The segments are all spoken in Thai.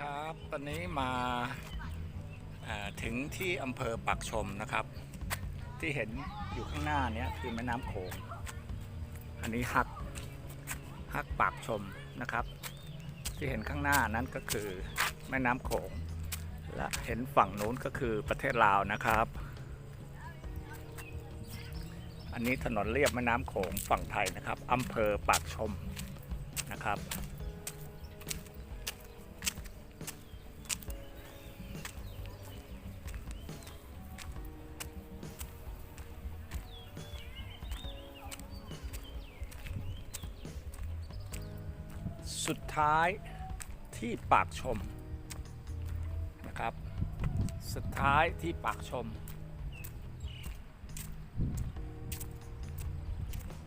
ครับตอนนี้มาถึงที่อำเภอปากชมนะครับ ที่เห็นอยู่ข้างหน้านี้คือแม่น้ำโขงอันนี้ฮักฮักปากชมนะครับ ที่เห็นข้างหน้านั้นก็คือแม่น้ำโขง และเห็นฝั่งนู้นก็คือประเทศลาวนะครับ อันนี้ถนนเลียบแม่น้ำโขงฝั่งไทยนะครับอำเภอปากชมนะครับ สุดท้ายที่ปากชมนะครับ สุดท้ายที่ปากชม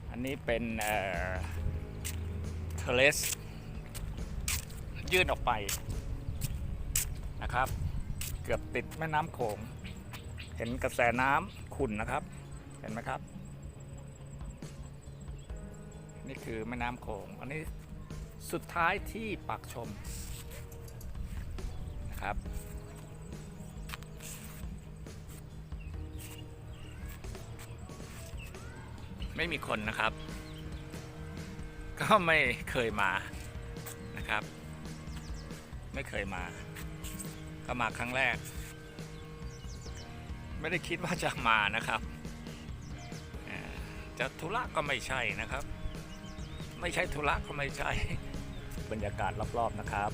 อันนี้เป็นเทเลสยื่นออกไปนะครับ เกือบติดแม่น้ำโขง เห็นกระแสน้ำขุ่นนะครับ เห็นไหมครับ นี่คือแม่น้ำโขง อันนี้ สุดท้ายที่ปากชมนะครับไม่มีคนนะครับ ก็ไม่เคยมานะครับ ไม่เคยมา ก็มาครั้งแรก ไม่ได้คิดว่าจะมานะครับ จะธุระก็ไม่ใช่นะครับ ไม่ใช่ธุระก็ไม่ใช่ บรรยากาศรอบๆนะครับ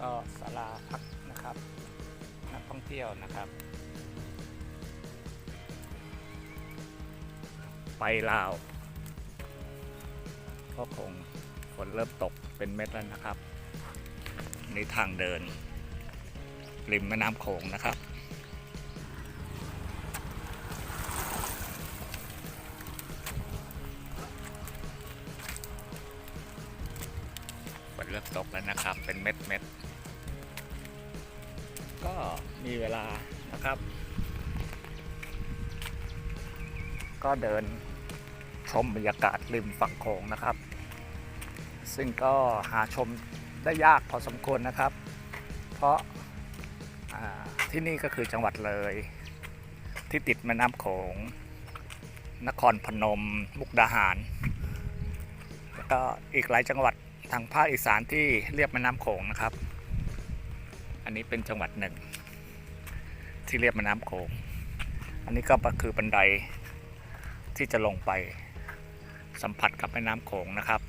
ก็ศาลาพักนะครับ นักท่องเที่ยวนะครับ ไปลาวก็คง ฝนเริ่มตกเป็นเม็ดแล้วนะครับนี่ทางเดิน ริมแม่น้ำโขงนะครับฝนเริ่มตกแล้วนะครับ เป็นเม็ดเม็ดๆก็มีเวลานะครับ ก็เดินชมบรรยากาศริมฝั่งโขงนะครับ ซึ่งก็หาชมได้ยากพอสมควรนะครับ เพราะที่นี่ก็คือจังหวัดเลย ที่ติดแม่น้ำโขง นครพนม มุกดาหาร แล้วก็อีกหลายจังหวัดทางภาคอีสานที่เรียบแม่น้ำโขงนะครับ อันนี้เป็นจังหวัดหนึ่ง ที่เรียบแม่น้ำโขง อันนี้ก็คือบันไดที่จะลงไปสัมผัสกับแม่น้ำโขงนะครับ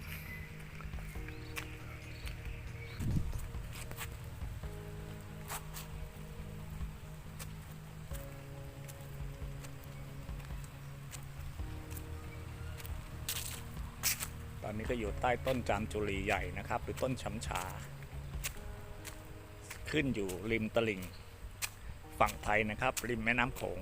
ตอนนี้ก็อยู่ใต้ต้นจามจุลีใหญ่นะครับ หรือต้นช้ำชา ขึ้นอยู่ริมตลิ่งฝั่งไทยนะครับ ริมแม่น้ำโขง